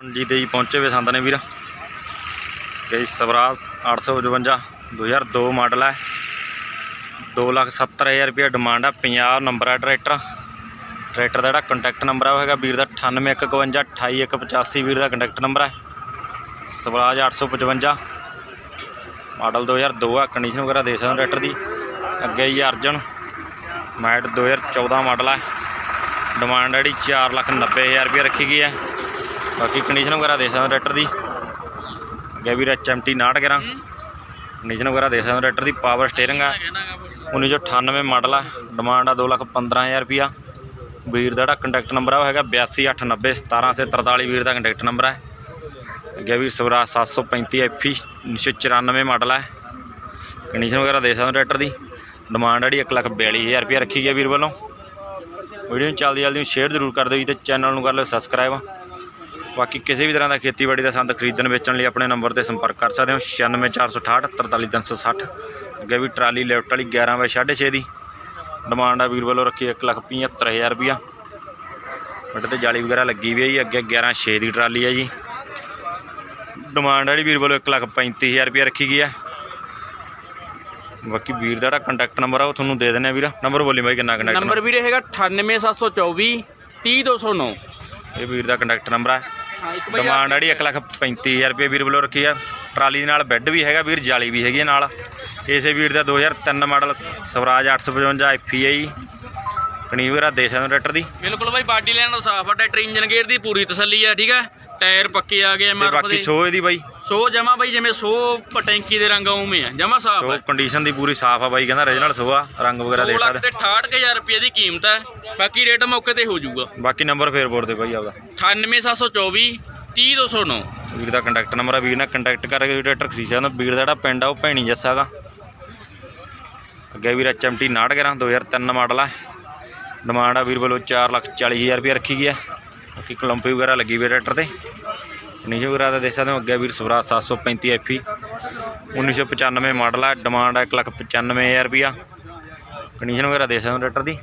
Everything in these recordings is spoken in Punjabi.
ਮੰਡੀ ਤੇ ਹੀ ਪਹੁੰਚੇ ਵੇ ਸੰਦ ਨੇ ਵੀਰ। ਤੇ ਸਵਰਾਜ 855 2002 ਮਾਡਲ ਹੈ। 270000 ਰੁਪਏ ਡਿਮਾਂਡ ਆ 50 ਨੰਬਰ ਆ ਟਰੈਕਟਰ। ਟਰੈਕਟਰ ਦਾ ਜਿਹੜਾ ਕੰਟੈਕਟ ਨੰਬਰ ਆ ਉਹ ਹੈਗਾ ਵੀਰ ਦਾ 9851 28185 ਵੀਰ ਦਾ ਕੰਟੈਕਟ ਨੰਬਰ ਹੈ। ਸਵਰਾਜ 855 ਮਾਡਲ 2002 ਆ ਕੰਡੀਸ਼ਨ ਵਗੈਰਾ ਦੇ ਸਕਦੇ ਹੋ ਟਰੈਕਟਰ ਦੀ। ਅੱਗੇ ਹੀ ਅਰਜਨ। ਮੈਟ 2014 ਮਾਡਲ ਹੈ। ਡਿਮਾਂਡ ਜਿਹੜੀ 490000 ਰੁਪਏ ਰੱਖੀ ਗਈ ਹੈ। ਬਾਕੀ ਕੰਡੀਸ਼ਨ ਵਗੈਰਾ ਦੇ ਸਕਦੇ ਹੋ ਟਰੈਕਟਰ ਦੀ। ਅੱਗੇ ਵੀਰ ਐਚਐਮਟੀ 69 ਕੰਡੀਸ਼ਨ ਵਗੈਰਾ ਦੇ ਸਕਦੇ ਹੋ ਟਰੈਕਟਰ ਦੀ। ਪਾਵਰ ਸਟੀਅਰਿੰਗ ਆ। 1998 ਮਾਡਲ ਆ। ਡਿਮਾਂਡ ਆ 215000 ਰੁਪਿਆ ਵੀਰ ਦਾ ਜਿਹੜਾ ਕੰਟੈਕਟ ਨੰਬਰ ਆ, ਉਹ ਹੈਗਾ 8289 17743 ਵੀਰ ਦਾ ਕੰਟੈਕਟ ਨੰਬਰ ਹੈ ਅੱਗੇ ਵੀਰ ਸਵਰਾਜ 735 ਐਫੀ 1994 ਮਾਡਲ ਹੈ ਕੰਡੀਸ਼ਨ ਵਗੈਰਾ ਦੇ ਸਕਦੇ ਹੋ ਟਰੈਕਟਰ ਦੀ। ਡਿਮਾਂਡ ਜਿਹੜੀ 142000 ਰੁਪਏ ਰੱਖੀ ਗਈ ਵੀਰ ਵੱਲੋਂ। ਵੀਡੀਓ ਨੂੰ ਜਲਦੀ ਜਲਦੀ ਸ਼ੇਅਰ ਜ਼ਰੂਰ ਕਰ ਦਿਓ ਜੀ ਤੇ ਚੈਨਲ ਨੂੰ ਕਰ ਲਿਓ ਸਬਸਕ੍ਰਾਈਬ ਬਾਕੀ ਕਿਸੇ ਵੀ ਤਰ੍ਹਾਂ ਦਾ ਖੇਤੀਬਾੜੀ ਦਾ ਸੰਦ ਖਰੀਦਣ ਵੇਚਣ ਲਈ ਆਪਣੇ ਨੰਬਰ ਤੇ ਸੰਪਰਕ ਕਰ ਸਕਦੇ ਹੋ। 96468 43360 ਅੱਗੇ ਵੀ ਟਰਾਲੀ ਲੈਫਟ ਵਾਲੀ 11 ਬਾਈ 6.5 ਦੀ। ਡਿਮਾਂਡ ਆ ਵੀਰ ਵੱਲੋਂ ਰੱਖੀ 175000 ਰੁਪਿਆ ਬਟ ਤੇ ਜਾਲੀ ਵਗੈਰਾ ਲੱਗੀ ਵੀ ਹੈ ਜੀ ਅੱਗੇ 11 6 ਦੀ ਟਰਾਲੀ ਹੈ ਜੀ। ਡਿਮਾਂਡ ਵਾਲੀ ਵੀਰ ਵੱਲੋਂ 135000 ਰੁਪਿਆ ਰੱਖੀ ਗਈ ਹੈ ਬਾਕੀ ਵੀਰ ਦਾ ਜਿਹੜਾ ਕੰਟੈਕਟ ਨੰਬਰ ਆ ਉਹ ਤੁਹਾਨੂੰ ਦੇ ਦਿੰਦੇ ਆ ਵੀਰ। ਨੰਬਰ ਬੋਲੀ ਬਾਈ ਕਿੰਨਾ ਕੰਟੈਕਟ ਨੰਬਰ ਵੀਰੇ ਹੈਗਾ 98724 30209 ਇਹ ਵੀਰ ਦਾ ਕੰਟੈਕਟ ਨੰਬਰ ਹੈ ਡਿਮਾਂਡ ਜਿਹੜੀ 135000 ਰੁਪਏ ਵੀਰ ਵੱਲੋਂ ਰੱਖੀ ਆ। ਟਰਾਲੀ ਦੇ ਨਾਲ ਬੈੱਡ ਵੀ ਹੈਗਾ ਵੀਰ ਜਾਲੀ ਵੀ ਹੈਗੀ ਹੈ ਨਾਲ। ਇਸੇ ਵੀਰ ਦਾ 2003 ਮਾਡਲ ਸਵਰਾਜ 855 ਐਫਈਆਈ ਕਣੀ ਵਗੈਰਾ ਦੇ ਟਰੈਕਟਰ ਦੀ। ਬਿਲਕੁਲ ਬਾਈ ਬਾਡੀ ਲਾਈਨ ਦਾ ਸਾਫ਼ ਆ ਟਰੈਕਟਰ ਇੰਜਨ ਗੇਅਰ ਦੀ ਪੂਰੀ ਤਸੱਲੀ ਆ ਠੀਕ ਹੈ ਟਾਇਰ ਪੱਕੇ ਆ ਗਏ ਤੇ ਐਮਆਰਐਫ ਬਾਕੀ ਦੇ। ਸੋ ਇਹਦੀ ਬਾਈ। ਸੋ ਜਮਾ ਬਾਈ ਜਿਵੇਂ ਸੋ ਟੈਂਕੀ ਦੇ ਰੰਗ ਉਵੇਂ ਆ ਜਮਾ ਸਾਫ਼ ਸੋ ਆ। ਕੰਡੀਸ਼ਨ ਦੀ ਪੂਰੀ ਸਾਫ਼ ਆ ਬਾਈ ਕਹਿੰਦਾ ਰੀਜਨਲ ਸੋ ਆ ਰੰਗ ਵਗੈਰਾ 2 ਦੇਖ ਲੱਖ ਸਕਦੇ। ਤੇ 68000 ਰੁਪਏ ਦੀ ਕੀਮਤ ਹੈ ਬਾਕੀ ਰੇਟ ਮੌਕੇ ਤੇ ਹੋ ਜਾਊਗਾ। ਬਾਕੀ ਨੰਬਰ ਫੇਰ ਬੋਰਡ ਦੇ ਬਾਈ ਆਪਦਾ। 98724 30209 ਵੀਰ ਦਾ ਕੰਟੈਕਟ ਨੰਬਰ ਆ ਵੀਰ ਨਾਲ ਕੰਟੈਕਟ ਕਰਕੇ ਟਰੈਕਟਰ ਖਰੀਦ ਸਕਦਾ ਵੀਰ ਦਾ ਜਿਹੜਾ ਪਿੰਡ ਆ ਉਹ ਭੈਣੀ ਜੱਸਾ ਗਾ ਅੱਗੇ ਵੀਰ ਐਚਐਮਟੀ 69 2003 ਮਾਡਲ ਆ। ਡਿਮਾਂਡ ਆ ਵੀਰ ਵੱਲੋਂ 440000 ਰੁਪਏ ਰੱਖੀ ਗਈ ਹੈ ਬਾਕੀ ਕਲੰਪੀ ਵਗੈਰਾ ਲੱਗੀ ਵੀ ਟਰੈਕਟਰ ਤੇ। ਕੰਡੀਸ਼ਨ ਵਗੈਰਾ ਦਾ ਦੇਖ ਸਕਦੇ ਹੋ, ਅੱਗੇ ਵੀਰ ਸਵਰਾਜ 735 ਐਫੀ 1995 ਮਾਡਲ ਹੈ ਡਿਮਾਂਡ ਆ 195000 ਰੁਪਿਆ ਕੰਡੀਸ਼ਨ ਵਗੈਰਾ ਦੇਖ ਸਕਦੇ ਹੋ ਟਰੈਕਟਰ ਦੀ।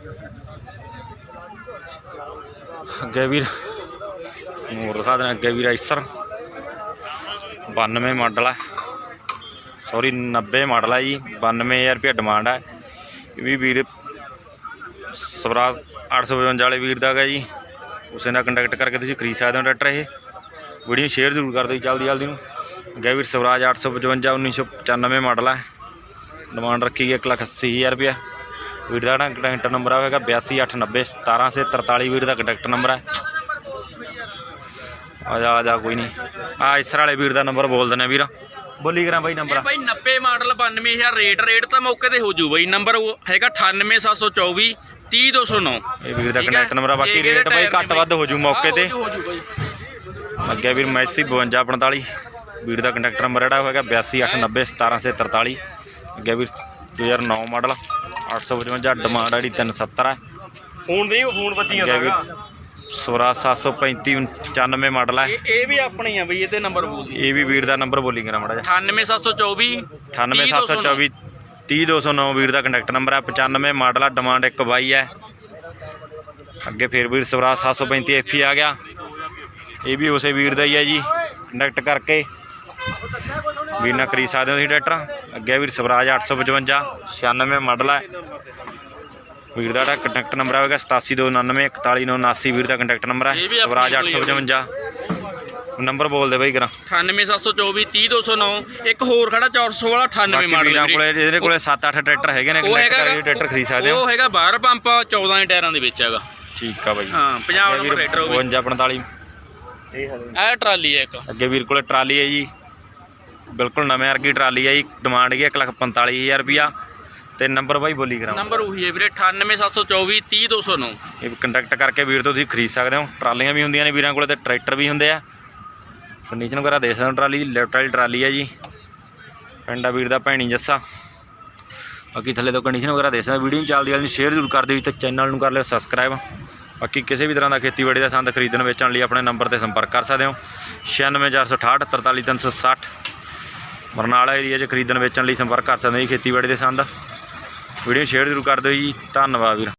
ਅੱਗੇ ਵੀਰ ਮੋੜ ਦਿਖਾ ਦੇਣਾ ਅੱਗੇ ਵੀਰ ਆਈਸਰ 92 ਮਾਡਲ ਹੈ ਸੌਰੀ 90 ਮਾਡਲ ਹੈ ਜੀ 92000 ਰੁਪਏ ਡਿਮਾਂਡ ਹੈ ਇਹ ਵੀ ਵੀਰ ਸਵਰਾਜ 855 ਵਾਲੇ ਵੀਰ ਦਾ ਹੈਗਾ ਜੀ। ਉਸੇ ਨਾਲ ਕੰਟੈਕਟ ਕਰਕੇ ਤੁਸੀਂ ਖਰੀਦ ਸਕਦੇ ਹੋ ਟਰੈਕਟਰ ਇਹ। ਵੀਡੀਓ ਸ਼ੇਅਰ ਜ਼ਰੂਰ ਕਰ ਦਿਓ ਜਲਦੀ ਜਲਦੀ ਨੂੰ। ਅੱਗੇ ਵੀਰ ਸਵਰਾਜ 855 1995 ਮਾਡਲ ਹੈ। ਡਿਮਾਂਡ ਰੱਖੀ ਗਈ 180000 ਰੁਪਏ ਵੀਰ ਦਾ ਕੰਟੈਕਟ ਨੰਬਰ ਆਵੇਗਾ 8289 17743 ਵੀਰ ਦਾ ਕੰਟੈਕਟ ਨੰਬਰ ਹੈ। ਆ ਜਾ ਆ ਜਾ ਕੋਈ ਨਹੀਂ। ਆ ਇਸਰ ਵਾਲੇ ਵੀਰ ਦਾ ਨੰਬਰ ਬੋਲ ਦਿੰਦੇ ਆ ਵੀਰ। ਬੋਲੀ ਕਰਾਂ ਬਾਈ ਨੰਬਰ। ਬਾਈ 90 ਮਾਡਲ 92000 ਰੇਟ ਰੇਟ ਤਾਂ ਮੌਕੇ ਤੇ ਹੋ ਜੂ ਬਾਈ। ਨੰਬਰ ਹੈਗਾ 98724 30209 ਇਹ ਵੀਰ ਦਾ? ਕੰਟੈਕਟ ਨੰਬਰ ਆ ਬਾਕੀ ਰੇਟ ਬਾਈ ਘੱਟ ਵੱਧ ਹੋ ਜੂ ਮੌਕੇ ਤੇ। ਅੱਗੇ ਵੀਰ ਮੈਸੀ 5245 ਵੀਰ ਦਾ ਕੰਟੈਕਟ ਨੰਬਰ ਜਿਹੜਾ ਹੋਏਗਾ 8289 17743 ਅੱਗੇ ਵੀਰ 2009 ਮਾਡਲ 855 ਡਿਮਾਂਡ ਜਿਹੜੀ 370 ਹੈ। ਫੋਨ ਨਹੀਂ ਫੋਨ ਬੱਤੀਆਂ ਅੱਗੇ ਦਾ ਵੀਰ ਸਵਰਾ 735 95 ਮਾਡਲ ਹੈ। ਇਹ ਵੀ ਆਪਣੇ ਆ ਬਈ ਇਹਦੇ ਨੰਬਰ ਬੋਲ ਇਹ ਵੀ ਵੀਰ ਦਾ ਨੰਬਰ ਬੋਲੀ ਕਰਾਂ ਮੜਾ 98724 98724 30209 ਵੀਰ ਦਾ ਕੰਟੈਕਟ ਨੰਬਰ ਹੈ। 95 ਮਾਡਲ ਆ ਡਿਮਾਂਡ ਇੱਕ ਬਾਈ ਹੈ। ਅੱਗੇ ਫਿਰ ਵੀਰ ਸਵਰਾਜ 735 ਐਫੀ ਆ ਗਿਆ। ਇਹ ਵੀ ਉਸੇ ਵੀਰ ਦਾ ਹੀ ਹੈ ਜੀ ਕੰਟੈਕਟ ਕਰਕੇ। ਵੀਰ ਨਾਲ ਖਰੀਦ ਸਕਦੇ ਹੋ ਤੁਸੀਂ ਟਰੈਕਟਰ? ਅੱਗੇ ਵੀਰ ਸਵਰਾਜ 855 96 ਮਾਡਲ ਹੈ ਵੀਰ ਦਾ ਕੰਟੈਕਟ ਨੰਬਰ ਆਵੇਗਾ 8729 41979 ਵੀਰ ਦਾ ਕੰਟੈਕਟ ਨੰਬਰ ਹੈ ਸਵਰਾਜ ਆਪਣੀ 855 ਨੰਬਰ ਬੋਲ ਦੇ ਬਾਈ ਕਰਾਂ 98724 30209 ਇੱਕ ਹੋਰ ਖੜਾ 400 ਵਾਲਾ 98 ਬਾਕੀ ਮਾਡਲ ਵੀਰਾਂ। ਕੋਲੇ ਇਹਦੇ ਕੋਲੇ 7-8 ਟਰੈਕਟਰ ਹੈਗੇ ਨੇ ਕਨੈਕਟ ਕਰਕੇ ਟਰੈਕਟਰ ਖਰੀਦ ਸਕਦੇ ਹੋ। ਉਹ ਹੈਗਾ 12 ਪੰਪ 14 ਟਾਇਰਾਂ ਦੇ ਵਿੱਚ ਹੈਗਾ। ਠੀਕ ਆ ਬਾਈ। ਹਾਂ 50 ਨੰਬਰ ਟਰੈਕਟਰ ਉਹ ਵੀ। 52 ਇਹ ਟਰਾਲੀ ਹੈ ਇੱਕ। ਅੱਗੇ ਵੀਰ ਕੋਲੇ ਟਰਾਲੀ ਹੈ ਜੀ। ਬਿਲਕੁਲ ਨਵੇਂ ਵਰਗੀ ਟਰਾਲੀ ਹੈ ਜੀ। ਡਿਮਾਂਡ ਹੈਗੀ 145000 ਰੁਪਿਆ ਤੇ ਨੰਬਰ ਬਾਈ ਬੋਲੀ ਕਰਾਂ ਨੰਬਰ ਉਹੀ ਹੈ ਵੀਰੇ 98724 30209 ਇਹ ਕੰਟੈਕਟ ਕਰਕੇ ਵੀਰ ਤੋਂ ਤੁਸੀਂ ਖਰੀਦ ਸਕਦੇ ਹੋ। ਟਰਾਲੀਆਂ ਵੀ ਹੁੰਦੀਆਂ ਨੇ ਵੀਰਾਂ ਕੋਲੇ ਤੇ ਟਰੈਕਟਰ ਵੀ ਹੁੰਦੇ ਆ। ਕੰਡੀਸ਼ਨ ਵਗੈਰਾ ਦੇ ਸਕਦੇ ਹੋ ਟਰਾਲੀ ਦੀ। ਲੈਫਟ ਵਾਲੀ ਟਰਾਲੀ ਹੈ ਜੀ। ਪਿੰਡਾ ਵੀਰ ਦਾ ਭੈਣੀ ਜੱਸਾ। ਬਾਕੀ ਥੱਲੇ ਤੋਂ ਕੰਡੀਸ਼ਨ ਵਗੈਰਾ ਦੇ ਸਕਦੇ ਹੋ। ਵੀਡੀਓ ਨੂੰ ਜਲਦੀ ਜਲਦੀ ਸ਼ੇਅਰ ਜ਼ਰੂਰ ਕਰ ਦਿਓ ਤੇ ਚੈਨਲ ਨੂੰ ਕਰ ਲਿਓ ਸਬਸਕ੍ਰਾਈਬ ਬਾਕੀ ਕਿਸੇ ਵੀ ਤਰ੍ਹਾਂ ਦਾ ਖੇਤੀਬਾੜੀ ਦਾ ਸੰਦ ਖਰੀਦਣ, ਵੇਚਣ ਲਈ ਆਪਣੇ ਨੰਬਰ ਤੇ ਸੰਪਰਕ ਕਰ ਸਕਦੇ ਹੋ। 96468 43360 ਬਰਨਾਲਾ ਏਰੀਆ 'ਚ ਖਰੀਦਣ, ਵੇਚਣ ਲਈ ਸੰਪਰਕ ਕਰ ਸਕਦੇ ਹੋ ਜੀ ਖੇਤੀਬਾੜੀ ਦੇ ਸੰਦ। ਵੀਡੀਓ ਸ਼ੇਅਰ ਜ਼ਰੂਰ ਕਰ ਦਿਓ ਜੀ। ਧੰਨਵਾਦ ਵੀਰ।